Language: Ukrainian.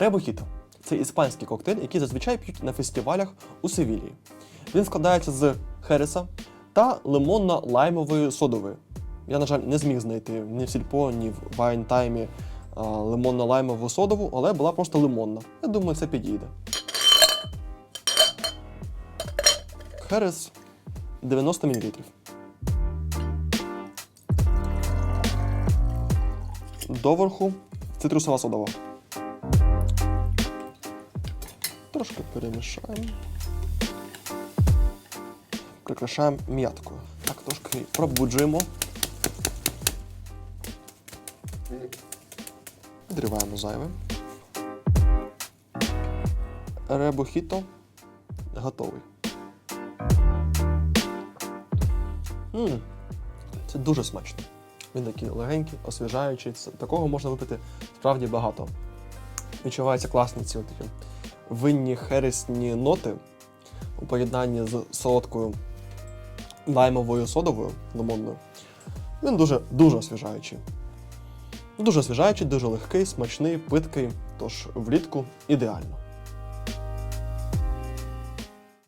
Ребохіто це іспанський коктейль, який зазвичай п'ють на фестивалях у Севілії. Він складається з хереса та лимонно-лаймової содової. Я, на жаль, не зміг знайти ні в сільпо, ні в вайнтаймі лимонно-лаймову содову, але була просто лимонна. Я думаю, це підійде. Херес 90 мл. Доверху цитрусова содова. Трошки перемішаємо. Прикрашаємо м'яткою. Так, трошки пробуджуємо. Відриваємо зайве. Ребохіто готовий. М, Це дуже смачно. Він такий легенький, освіжаючий. Такого можна випити справді багато. Відчуваються класні ці такі винні хересні ноти у поєднанні з солодкою лаймовою содовою лимонною. Він дуже дуже освіжаючий. Дуже освіжаючий, дуже легкий, смачний, питкий. Тож влітку ідеально.